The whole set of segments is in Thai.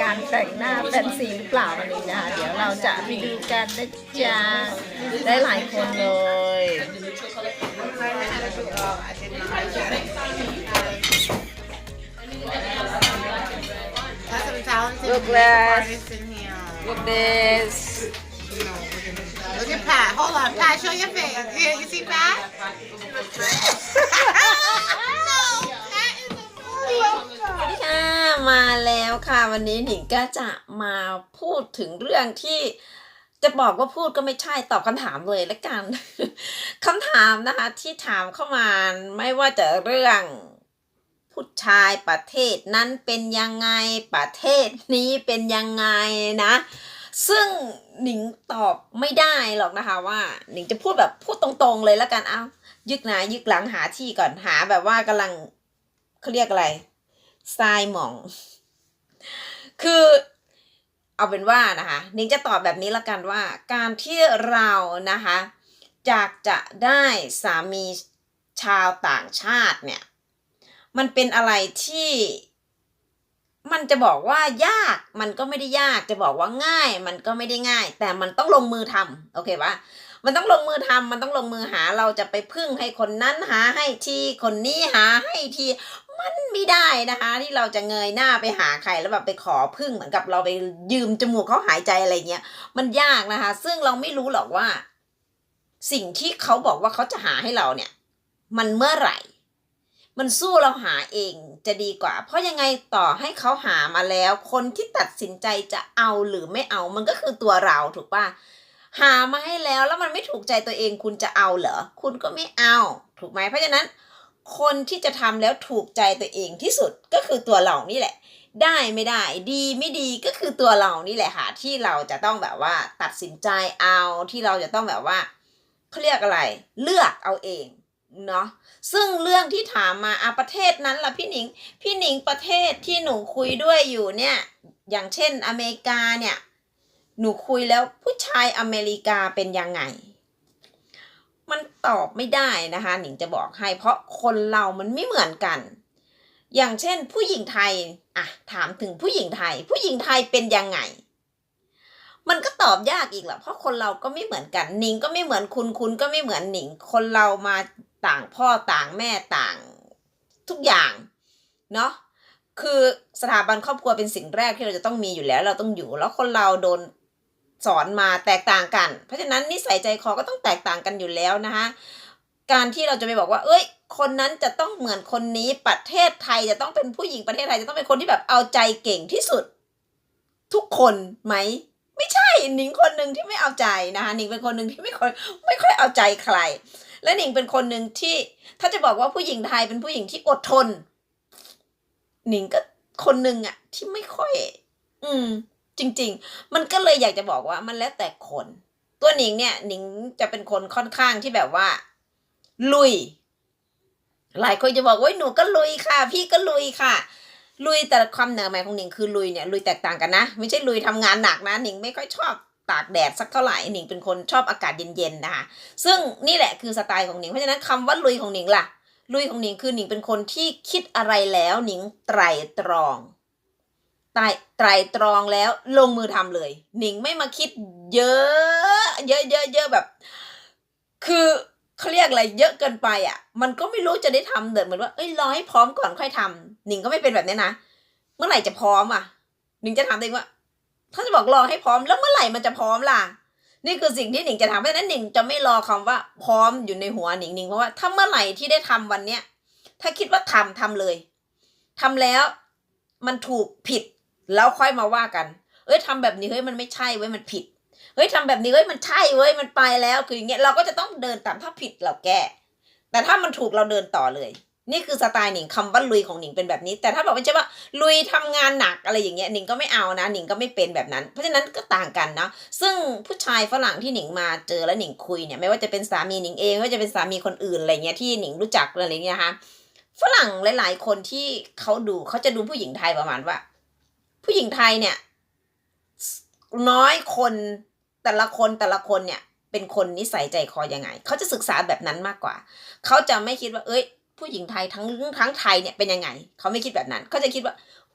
การแต่งหน้าแฟนซีหรือเปล่าวันนี้นะคะ เดี๋ยวเราจะไปดูกันนะจ๊ะได้หลายคนเลย That's some talented Look, makeup Les. artists in here. Look this No, look at Pat. Hold on, Pat. Show your face. Here, you see Pat? no, Pat is a fool. ค่ะ มาแล้วค่ะ วันนี้หนิงก็จะมาพูดถึงเรื่องที่จะบอกว่าพูดก็ไม่ใช่ตอบคำถามเลยละกันคำถามนะคะที่ถามเข้ามาไม่ว่าจะเรื่องผู้ชายประเทศนั้นเป็นยังไงประเทศนี้เป็นยังไงนะ ซึ่งหนิงตอบไม่ได้หรอกนะคะว่า หนิงจะพูดแบบพูดตรงๆเลยละกันเอายึกหนายึกหลังหาที่ก่อนหาแบบว่ากำลังเขาเรียกอะไร ทรายหมอง คือเอาเป็นว่านะคะนิ้งจะตอบแบบนี้ละกันว่า การที่เรานะคะจากจะได้สามีชาวต่างชาติเนี่ย มันเป็นอะไรที่มันจะบอกว่ายากมันก็ไม่ได้ยากจะบอกว่าง่าย มันก็ไม่ได้ง่าย แต่มันต้องลงมือทำโอเคปะมันต้องลงมือทำมันต้องลงมือหาเราจะไปพึ่งให้คนนั้นหาให้ทีคนนี้หาให้ที มันไม่ได้นะคะ ที่เราจะเงยหน้าไปหาใครแล้วแบบไปขอพึ่งเหมือนกับเราไปยืมจมูกเขาหายใจอะไรเงี้ยมันยากนะคะ ซึ่งเราไม่รู้หรอกว่า สิ่งที่เขาบอกว่าเขาจะหาให้เราเนี่ย มันเมื่อไหร่ มันสู้เราหาเองจะดีกว่า เพราะยังไงต่อให้เขาหามาแล้ว คนที่ตัดสินใจจะเอาหรือไม่เอามันก็คือตัวเราถูกปะหามาให้แล้วแล้วมันไม่ถูกใจตัวเองคุณจะเอาเหรอคุณก็ไม่เอา ถูกไหมเพราะฉะนั้น คนที่จะทำแล้วถูกใจตัวเองที่สุดก็คือตัวเรานี่แหละ ได้ไม่ได้ดีไม่ดีก็คือตัวเรานี่แหละค่ะที่เราจะต้องแบบว่าตัดสินใจเอาที่เราจะต้องแบบว่าเขาเรียกอะไร เลือกเอาเองเนาะซึ่งเรื่องที่ถามมาอาประเทศนั้นล่ะพี่หนิง พี่หนิงประเทศที่หนูคุยด้วยอยู่เนี่ย อย่างเช่นอเมริกาเนี่ย หนูคุยแล้วผู้ชายอเมริกาเป็นยังไง มันตอบไม่ได้นะคะหนิงจะบอกให้ เพราะคนเรามันไม่เหมือนกัน อย่างเช่น ผู้หญิงไทยอะถามถึงผู้หญิงไทย ผู้หญิงไทยเป็นยังไง มันก็ตอบยากอีกแหละเพราะคนเราก็ไม่เหมือนกันหนิงก็ไม่เหมือนคุณคุณก็ไม่เหมือนหนิง คนเรามาต่างพ่อต่างแม่ต่างทุกอย่างเนาะคือสถาบันครอบครัวเป็นสิ่งแรกที่เราจะต้องมีอยู่แล้ว เราต้องอยู่ แล้วคนเราโดน สอนมาแตกต่างกัน เพราะฉะนั้นนิสัยใจคอก็ต้องแตกต่างกันอยู่แล้วนะคะการที่เราจะไปบอกว่า เอ้ย คนนั้นจะต้องเหมือนคนนี้ประเทศไทยจะต้องเป็นผู้หญิงประเทศไทยจะต้องเป็นคนที่แบบเอาใจเก่งที่สุด ทุกคนไหมไม่ใช่หนิงคนหนึ่งที่ไม่เอาใจนะคะหนิงเป็นคนหนึ่งที่ไม่ค่อยไม่ค่อยเอาใจใคร และหนิงเป็นคนหนึ่งที่ ถ้าจะบอกว่าผู้หญิงไทยเป็นผู้หญิงที่อดทน หนิงก็คนหนึ่งอะที่ไม่ค่อย อืม จริง ๆ มันก็เลยอยากจะบอกว่ามันแล้วแต่คน ตัวหนิงเนี่ยหนิงจะเป็นคนค่อนข้างที่แบบว่า ลุย หลายคนจะบอกว่าหนูก็ลุยค่ะ พี่ก็ลุยค่ะ ลุยแต่ความหนาหมายของหนิงคือลุยเนี่ยลุยแตกต่างกันนะ ไม่ใช่ลุยทำงานหนักนะหนิงไม่ค่อยชอบตากแดดสักเท่าไหร่หนิงเป็นคนชอบอากาศเย็นๆนะคะซึ่งนี่แหละคือสไตล์ของหนิงเพราะฉะนั้นคำว่าลุยของหนิงล่ะลุยของหนิงคือหนิงเป็นคนที่คิดอะไรแล้วหนิงไตรตรอง ไตรไตรตรองแล้วลงมือทำเลย หนิงไม่มาคิดเยอะ เยอะเยอะเยอะแบบ คือเขาเรียกอะไรเยอะเกินไปอะ มันก็ไม่รู้จะได้ทำเดินเหมือนว่าเอ้ยรอให้พร้อมก่อนค่อยทำหนิงก็ไม่เป็นแบบนี้นะเมื่อไหร่จะพร้อมอะ หนิงจะถามตัวเองว่า ถ้าจะบอกรอให้พร้อมแล้วเมื่อไหร่มันจะพร้อมล่ะ นี่คือสิ่งที่หนิงจะทำเพราะฉะนั้นหนิงจะไม่รอคำว่าพร้อมอยู่ในหัวหนิงหนิงเพราะว่าถ้าเมื่อไหร่ที่ได้ทำวันเนี้ยถ้าคิดว่าทำทำเลยทำแล้วมันถูกผิด แล้วค่อยมาว่ากัน เอ้ยทำแบบนี้เฮ้ยมันไม่ใช่เว้ยมันผิด เฮ้ยทำแบบนี้เฮ้ยมันใช่เว้ยมันไปแล้วคืออย่างเงี้ยเราก็จะต้องเดินตามถ้าผิดเราแก้ แต่ถ้ามันถูกเราเดินต่อเลย นี่คือสไตล์หนิงคำว่าลุยของหนิงเป็นแบบนี้ แต่ถ้าบอกว่าใช่ว่าลุยทำงานหนักอะไรอย่างเงี้ยหนิงก็ไม่เอานะหนิงก็ไม่เป็นแบบนั้น เพราะฉะนั้นก็ต่างกันเนาะซึ่งผู้ชายฝรั่งที่หนิงมาเจอแล้วหนิงคุยเนี่ยไม่ว่าจะเป็นสามีหนิงเองไม่ว่าจะเป็นสามีคนอื่นอะไรเงี้ยที่หนิงรู้จักอะไรเงี้ยนะคะฝรั่งหลาย ๆ คนที่เขาดูเขาจะดูผู้หญิงไทยประมาณว่า ผู้หญิงไทยเนี่ย น้อยคนแต่ละคนแต่ละคนเนี่ย เป็นคนนิสัยใจคอยังไง เขาจะศึกษาแบบนั้นมากกว่า เขาจะไม่คิดว่า เอ้ย ผู้หญิงไทยทั้งทั้งไทยเนี่ยเป็นยังไง เขาไม่คิดแบบนั้น เขาจะคิดว่า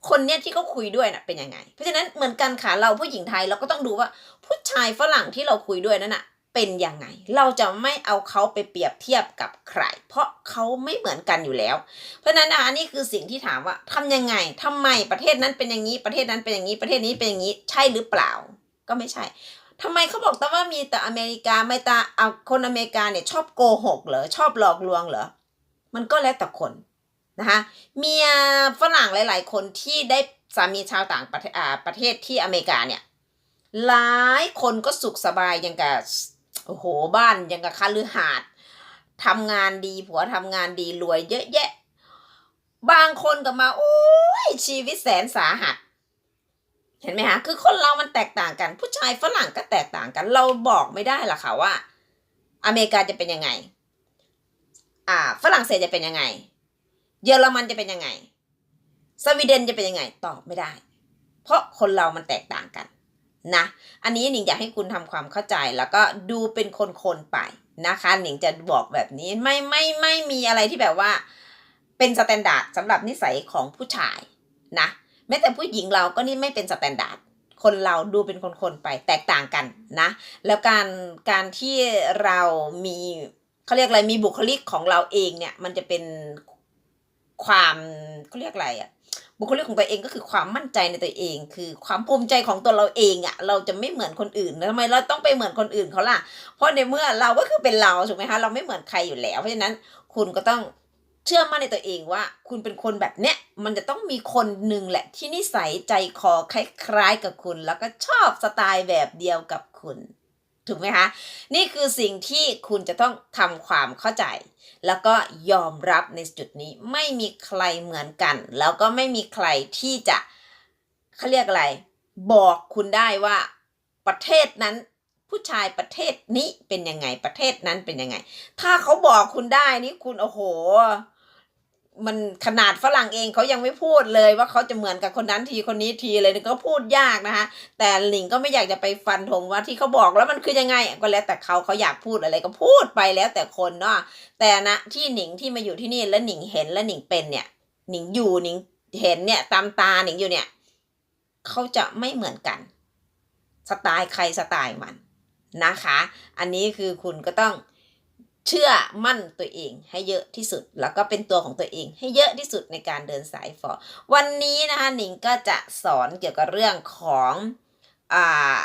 คนเนี้ยที่เขาคุยด้วยน่ะเป็นยังไง เพราะฉะนั้นเหมือนกันค่ะเราผู้หญิงไทยเราก็ต้องดูว่าผู้ชายฝรั่งที่เราคุยด้วยนั่นน่ะ เป็นยังไง เราจะไม่เอาเขาไปเปรียบเทียบกับใคร เพราะเขาไม่เหมือนกันอยู่แล้ว เพราะฉะนั้นนะคะนี่คือสิ่งที่ถามว่าทำยังไงทำไมประเทศนั้นเป็นอย่างนี้ ประเทศนั้นเป็นอย่างนี้ ประเทศนี้เป็นอย่างนี้ ใช่หรือเปล่า ก็ไม่ใช่ทำไมเขาบอกแต่ว่ามีแต่อเมริกาไม่ตาเอาคนอเมริกาเนี่ยชอบโกหกเหรอ ชอบหลอกลวงเหรอ มันก็แล้วแต่คนนะคะเมียฝรั่งหลาย ๆ คนที่ได้สามีชาวต่างประเทศอ่าประเทศที่อเมริกาเนี่ยหลายคนก็สุขสบายอยังกับ โอ้โหบ้านยังกับคาลือหาดทำงานดีผัวทำงานดีรวยเยอะแยะ บางคนก็มา โอ้ยชีวิตแสนสาหัส เห็นไหมคะคือคนเรามันแตกต่างกัน ผู้ชายฝรั่งก็แตกต่างกัน เราบอกไม่ได้หรอกค่ะว่า อเมริกาจะเป็นยังไง อ่า ฝรั่งเศสจะเป็นยังไง เยอรมันจะเป็นยังไง สวีเดนจะเป็นยังไง ตอบไม่ได้ เพราะคนเรามันแตกต่างกัน นะ อันนี้หนิงอยากให้คุณทำความเข้าใจแล้วก็ดูเป็นคนๆไปนะคะหนิงจะบอกแบบนี้ไม่ไม่ไม่มีอะไรที่แบบว่า เป็นสแตนดาร์ดสำหรับนิสัยของผู้ชายนะแม้แต่ผู้หญิงเราก็นี่ไม่เป็นสแตนดาร์ดคนเราดูเป็นคนๆไปแตกต่างกันนะ แล้วการการที่เรามีเขาเรียกอะไรมีบุคลิกของเราเองเนี่ย มันจะเป็นความเขาเรียกอะไรอะ บุคลิกของตัวเองก็คือความมั่นใจในตัวเอง คือความภูมิใจของตัวเราเองอะเราจะไม่เหมือนคนอื่นทำไมเราต้องไปเหมือนคนอื่นเขาล่ะ เพราะในเมื่อเราก็คือเป็นเราถูกไหมคะเราไม่เหมือนใครอยู่แล้ว เพราะฉะนั้นคุณก็ต้องเชื่อมั่นในตัวเองว่า คุณเป็นคนแบบเนี้ยมันจะต้องมีคนหนึ่งแหละ ที่นิสัยใจคอคล้ายๆกับคุณ แล้วก็ชอบสไตล์แบบเดียวกับคุณ ถูกไหมคะ นี่คือสิ่งที่คุณจะต้องทำความเข้าใจ แล้วก็ยอมรับในจุดนี้ไม่มีใครเหมือนกัน แล้วก็ไม่มีใครที่จะเขาเรียกอะไร บอกคุณได้ว่าประเทศนั้น ผู้ชายประเทศนี้เป็นยังไงประเทศนั้นเป็นยังไง ถ้าเขาบอกคุณได้นี่คุณโอ้โห มันขนาดฝรั่งเองเขายังไม่พูดเลยว่าเขาจะเหมือนกับคนนั้นทีคนนี้ทีเลยก็พูดยากนะคะแต่หลิงก็ไม่อยากจะไปฟันธงว่าที่เขาบอกแล้วมันคือยังไง ก็แล้วแต่เขาเขาอยากพูดอะไรก็พูดไปแล้วแต่คนเนาะแต่นะที่หนิงที่มาอยู่ที่นี่แล้วหนิงเห็นแล้วหนิงเป็นเนี่ย หนิงอยู่หนิงเห็นเนี่ยตามตาหนิงอยู่เนี่ยเขาจะไม่เหมือนกัน สไตล์ใครสไตล์มันนะคะ อันนี้คือคุณก็ต้อง เชื่อมั่นตัวเองให้เยอะที่สุด แล้วก็เป็นตัวของตัวเองให้เยอะที่สุดในการเดินสายฟอวันนี้นะคะหนิงก็จะสอนเกี่ยวกับเรื่องของอ่า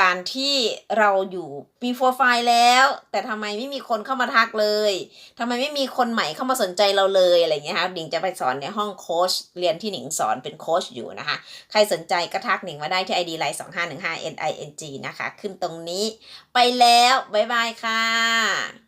การที่เราอยู่มีโปรไฟล์แล้ว แต่ทำไมไม่มีคนเข้ามาทักเลยทำไมไม่มีคนใหม่เข้ามาสนใจเราเลยอะไรเงี้ยค่ะหนิงจะไปสอนในห้องโค้ชเรียนที่หนิงสอนเป็นโค้ชอยู่นะคะ ใครสนใจก็ทักหนิงมาได้ที่ ID ไลน์2515 NING นะคะ ขึ้นตรงนี้ไปแล้ว บ๊ายบายค่ะ